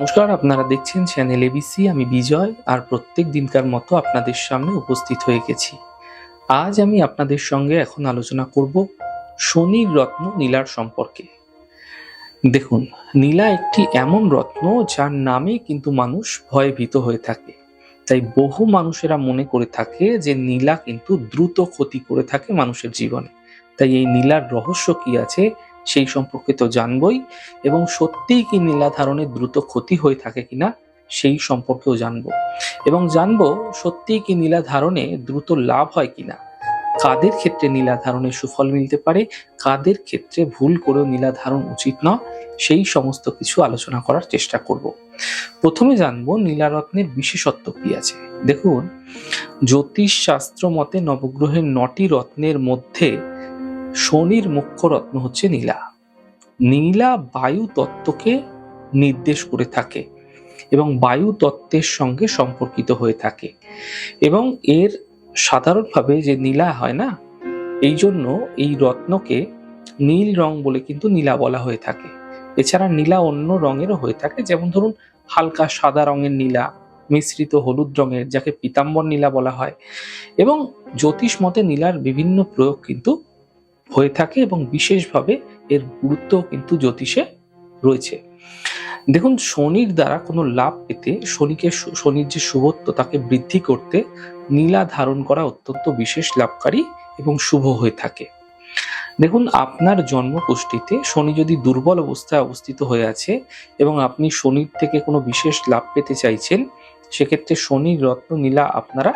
নমস্কার, আপনারা দেখছেন চ্যানেল এবিসি আমি বিজয়, আর প্রত্যেক দিনকার মতো আপনাদের সামনে উপস্থিত হয়ে গেছি। আজ আমি আপনাদের সঙ্গে এখন আলোচনা করব শনির রত্ন নীলার সম্পর্কে। দেখুন, নীলা একটি এমন রত্ন যার নামে কিন্তু মানুষ ভয়ে ভীত হয়ে থাকে। তাই বহু মানুষেরা মনে করে থাকে যে নীলা কিন্তু দ্রুত ক্ষতি করে থাকে মানুষের জীবনে। তাই এই নীলার রহস্য কি আছে সেই সম্পর্কে তো জানবই। এবং সত্যিই কি নীলা ধারণের দ্রুত ক্ষতি হয়ে থাকে কিনা, সেই সম্পর্কেও জানব। এবং জানব সত্যিই কি নীলা ধারণে দ্রুত লাভ হয় কিনা। কাদের ক্ষেত্রে নীলা ধারণের সুফল মিলতে পারে, কাদের ক্ষেত্রে ভুল করেও নীলা ধারণ উচিত নয়, সেই সমস্ত কিছু আলোচনা করার চেষ্টা করব। প্রথমে জানব নীলারত্নের বিশেষত্ব কি আছে। দেখুন জ্যোতিষ শাস্ত্র মতে নবগ্রহের নটি রত্নের মধ্যে শনির মুখ্য রত্ন হচ্ছে নীলা। নীলা বায়ু তত্ত্বকে নির্দেশ করে থাকে এবং বায়ু তত্ত্বের সঙ্গে সম্পর্কিত হয়ে থাকে। এবং এর সাধারণভাবে যে নীলা হয় না, এই জন্য এই রত্নকে নীল রং বলে কিন্তু নীলা বলা হয়ে থাকে। এছাড়া নীলা অন্য রঙেরও হয়ে থাকে, যেমন ধরুন হালকা সাদা রঙের নীলা, মিশ্রিত হলুদ রঙের, যাকে পীতাম্বর নীলা বলা হয়। এবং জ্যোতিষ মতে নীলার বিভিন্ন প্রয়োগ কিন্তু হয়ে থাকে এবং বিশেষভাবে এর গুরুত্ব কিন্তু জ্যোতিষে রয়েছে। দেখুন, শনির দ্বারা কোনো লাভ পেতে শনিকে শনির যে শুভত্ব তাকে বৃদ্ধি করতে নীলা ধারণ করা অত্যন্ত বিশেষ লাভকারী এবং শুভ হয়ে থাকে। দেখুন, আপনার জন্মকুষ্ঠিতে শনি যদি দুর্বল অবস্থায় অবস্থিত হয়ে আছে এবং আপনি শনির থেকে কোনো বিশেষ লাভ পেতে চাইছেন, সেক্ষেত্রে শনির রত্ন, নীলা আপনারা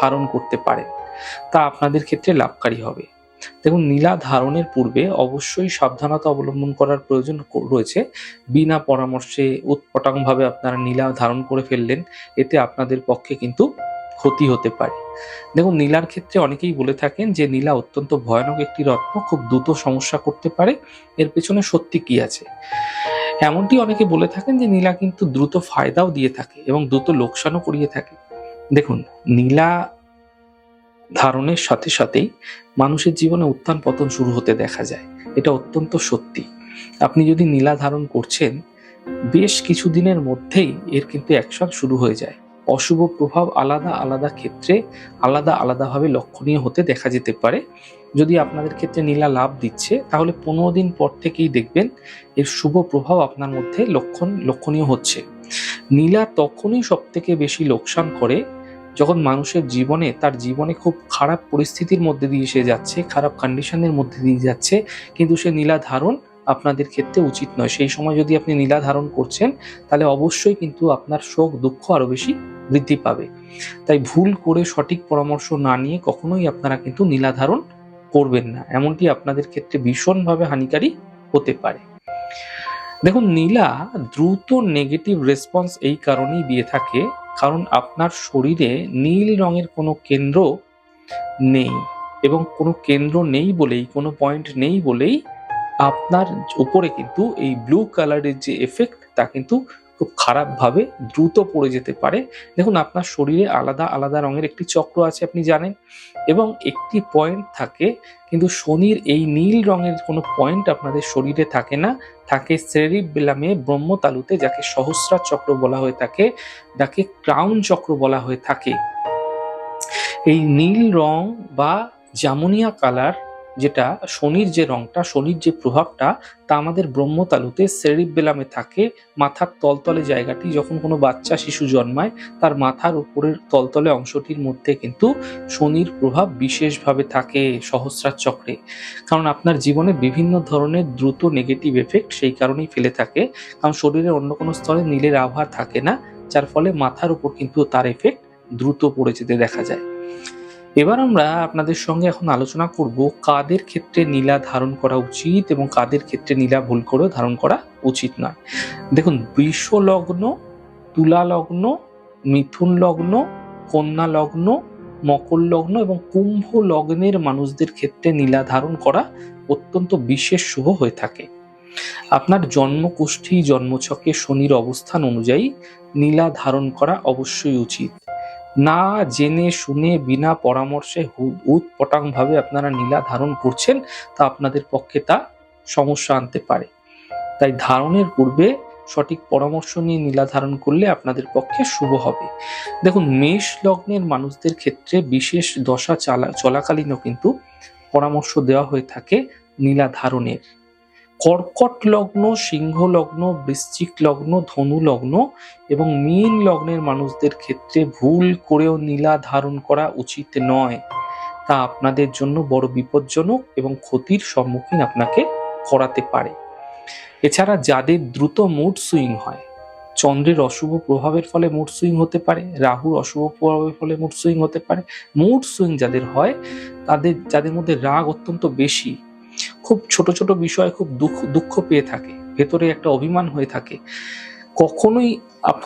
ধারণ করতে পারেন। তা আপনাদের ক্ষেত্রে লাভকারী হবে। দেখুন, নীলা ধারণের পূর্বে অবশ্যই সাবধানতা অবলম্বন করার প্রয়োজন রয়েছে। বিনা পরামর্শে উৎপটাংভাবে আপনারা নীলা ধারণ করে ফেললেন, এতে আপনাদের পক্ষে কিন্তু ক্ষতি হতে পারে। দেখুন, নীলার ক্ষেত্রে অনেকেই বলে থাকেন যে, নীলা অত্যন্ত ভয়ানক একটি রত্ন, খুব দ্রুত সমস্যা করতে পারে। এর পেছনে সত্যি কি আছে? এমনটি অনেকে বলে থাকেন যে, নীলা কিন্তু দ্রুত ফায়দাও দিয়ে থাকে এবং দ্রুত লোকসানও করিয়ে থাকে। দেখুন, নীলা ধারণের সাথে সাথেই মানুষের জীবনে উত্থান পতন শুরু হতে দেখা যায়। এটা অত্যন্ত সত্যি। আপনি যদি নীলা ধারণ করছেন, বেশ কিছুদিনের মধ্যেই এর কিন্তু অ্যাকশন শুরু হয়ে যায়। অশুভ প্রভাব আলাদা আলাদা ক্ষেত্রে আলাদা আলাদাভাবে লক্ষণীয় হতে দেখা যেতে পারে। যদি আপনাদের ক্ষেত্রে নীলা লাভ দিচ্ছে, তাহলে পনেরো দিন পর থেকেই দেখবেন এর শুভ প্রভাব আপনার মধ্যে লক্ষণ, লক্ষণীয় হচ্ছে। নীলা তখনই সব থেকে বেশি লোকসান করে যখন মানুষের জীবনে, তার জীবনে খুব খারাপ পরিস্থিতির মধ্যে দিয়ে সে যাচ্ছে, খারাপ কন্ডিশনের মধ্যে দিয়ে যাচ্ছে, কিন্তু সে নীলা ধারণ আপনাদের ক্ষেত্রে উচিত নয়। সেই সময় যদি আপনি নীলা ধারণ করছেন, তাহলে অবশ্যই কিন্তু আপনার শোক, দুঃখ আরও বেশি বৃদ্ধি পাবে। তাই ভুল করে সঠিক পরামর্শ না নিয়ে কখনোই আপনারা কিন্তু নীলা ধারণ করবেন না। এমনটি আপনাদের ক্ষেত্রে ভীষণভাবে হানিকারী হতে পারে। দেখুন, নীলা দ্রুত নেগেটিভ রেসপন্স এই কারণেই দিয়ে থাকে কারণ আপনার শরীরে নীল রঙের কোনো কেন্দ্র নেই এবং কোনো কেন্দ্র নেই বলেই, কোনো পয়েন্ট নেই বলেই আপনার উপরে কিন্তু এই ব্লু কালারের যে এফেক্ট তা কিন্তু খুব খারাপভাবে দ্রুত পড়ে যেতে পারে। দেখুন, আপনার শরীরে আলাদা আলাদা রঙের একটি চক্র আছে, আপনি জানেন। এবং একটি পয়েন্ট থাকে, কিন্তু শনির এই নীল রঙের কোনো পয়েন্ট আপনাদের শরীরে থাকে না। থাকে সেরিবেলামে ব্রহ্মতালুতে, যাকে সহস্রার চক্র বলা হয়ে থাকে, যাকে ক্রাউন চক্র বলা হয়ে থাকে। এই নীল রং বা জামুনিয়া কালার যেটা শনির যে রংটা, শনির যে প্রভাবটা, তা আমাদের ব্রহ্মতালুতে সেরিবেলামে থাকে। মাথার তলতলে জায়গাটি যখন কোনো বাচ্চা, শিশু জন্মায়, তার মাথার উপরের তলতলে অংশটির মধ্যে কিন্তু শনির প্রভাব বিশেষভাবে থাকে সহস্রার চক্রে। কারণ আপনার জীবনে বিভিন্ন ধরনের দ্রুত নেগেটিভ এফেক্ট সেই কারণেই ফেলে থাকে। কারণ শরীরের অন্য কোনো স্তরে নীলের আবহাওয়া থাকে না, যার ফলে মাথার উপর কিন্তু তার এফেক্ট দ্রুত পড়ে যেতে দেখা যায়। এবার আমরা আপনাদের সঙ্গে এখন আলোচনা করব কাদের ক্ষেত্রে নীলা ধারণ করা উচিত এবং কাদের ক্ষেত্রে নীলা ভুল করেও ধারণ করা উচিত নয়। দেখুন বৃষ লগ্ন তুলা লগ্ন মিথুন লগ্ন কন্যা লগ্ন মকর লগ্ন এবং কুম্ভ লগ্নের মানুষদের ক্ষেত্রে নীলা ধারণ করা অত্যন্ত বিশেষ শুভ হয়ে থাকে। আপনার জন্মকুষ্ঠী, জন্মছকে, শনির অবস্থান অনুযায়ী নীলা ধারণ করা অবশ্যই উচিত। না জেনে শুনে বিনা পরামর্শে উৎপটাং ভাবে আপনারা নীলা ধারণ করছেন, তা আপনাদের পক্ষে তা সমস্যা আনতে পারে। তাই ধারণের পূর্বে সঠিক পরামর্শ নিয়ে নীলা ধারণ করলে আপনাদের পক্ষে শুভ হবে। দেখুন, মেষ লগ্নের মানুষদের ক্ষেত্রে বিশেষ দশা চালা চলাকালীনও কিন্তু পরামর্শ দেওয়া হয়ে থাকে নীলা ধারণের। কর্কট লগ্ন, সিংহ লগ্ন, বৃশ্চিক লগ্ন, ধনু লগ্ন এবং মীন লগ্নের মানুষদের ক্ষেত্রে ভুল করেও নীলা ধারণ করা উচিত নয়। তা আপনাদের জন্য বড় বিপজ্জনক এবং ক্ষতির সম্মুখীন আপনাকে করাতে পারে। এছাড়া যাদের দ্রুত মুড সুইং হয়, চন্দ্রের অশুভ প্রভাবের ফলে মুড সুইং হতে পারে, রাহুর অশুভ প্রভাবের ফলে মুড সুইং হতে পারে মুড সুইং যাদের হয়, তাদের, যাদের মধ্যে রাগ অত্যন্ত বেশি খুব ছোট ছোট বিষয়ে খুব দুঃখ দুঃখ পেয়ে থাকে, ভেতরে একটা অভিমান হয়ে থাকে। কখনোই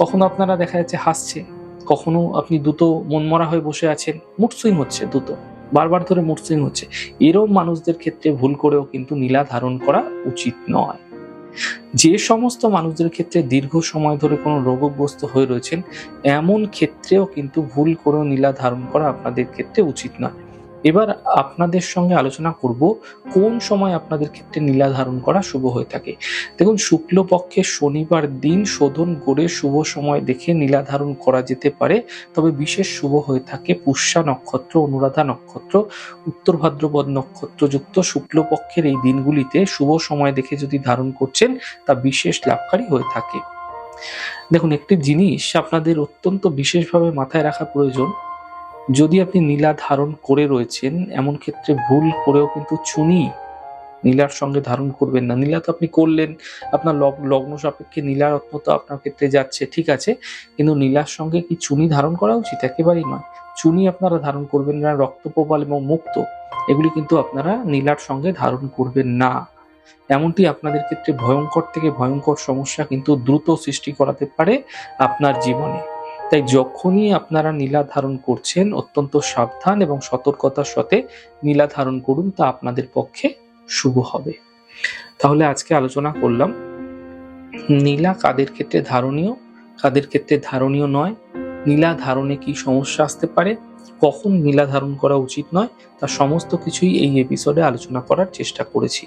কখনো আপনারা দেখা যাচ্ছে হাসছে, কখনো আপনি দ্রুত মনমরা হয়ে বসে আছেন, মুড হচ্ছে দ্রুত বারবার ধরে মুড হচ্ছে। এরম মানুষদের ক্ষেত্রে ভুল করেও কিন্তু নীলা ধারণ করা উচিত নয়। যে সমস্ত মানুষদের ক্ষেত্রে দীর্ঘ সময় ধরে কোনো রোগগ্রস্ত হয়ে রয়েছেন, এমন ক্ষেত্রেও কিন্তু ভুল করেও নীলা ধারণ করা আপনাদের ক্ষেত্রে উচিত নয়। এবার আপনাদের সঙ্গে আলোচনা করব কোন সময় আপনাদের ক্ষেত্রে নীলা ধারণ করা শুভ হয়ে থাকে। দেখুন, শুক্লপক্ষের শনিবার দিন শোধন করে শুভ সময় দেখে নীলা ধারণ করা যেতে পারে, তবে বিশেষ শুভ হয়ে থাকে পুষ্যা নক্ষত্র, অনুরাধা নক্ষত্র, উত্তর ভাদ্রপদ নক্ষত্র নক্ষত্রযুক্ত। শুক্লপক্ষের এই দিনগুলিতে শুভ সময় দেখে যদি ধারণ করছেন, তা বিশেষ লাভকারী হয়ে থাকে। দেখুন, একটি জিনিস আপনাদের অত্যন্ত বিশেষভাবে মাথায় রাখা প্রয়োজন যদি আপনি নীলা ধারণ করে রয়েছেন, এমন ক্ষেত্রে ভুল করেও কিন্তু চুনি নীলার সঙ্গে ধারণ করবেন না। নীলা তো আপনি করলেন, আপনার লগ্ন সাপেক্ষে নীলা রত্ন তো আপনার ক্ষেত্রে যাচ্ছে, ঠিক আছে? কিন্তু নীলার সঙ্গে কি চুনি ধারণ করা উচিত? একেবারেই নয়। চুনি আপনারা ধারণ করবেন না, রক্তপ্রবাল এবং মুক্ত, এগুলি কিন্তু আপনারা নীলার সঙ্গে ধারণ করবেন না। এমনটি আপনাদের ক্ষেত্রে ভয়ঙ্কর থেকে ভয়ঙ্কর সমস্যা কিন্তু দ্রুত সৃষ্টি করাতে পারে আপনার জীবনে। তাই যখনই আপনারা নীলা ধারণ করছেন, অত্যন্ত সাবধান এবং সতর্কতার সাথে নীলা ধারণ করুন, তা আপনাদের পক্ষে শুভ হবে। তাহলে আজকে আলোচনা করলাম, নীলা কাদের ক্ষেত্রে ধারণীয়, কাদের ক্ষেত্রে ধারণীয় নয়, নীলা ধারণে কি সমস্যা আসতে পারে, কখন নীলা ধারণ করা উচিত নয়, তা সমস্ত কিছুই এই এপিসোডে আলোচনা করার চেষ্টা করেছি।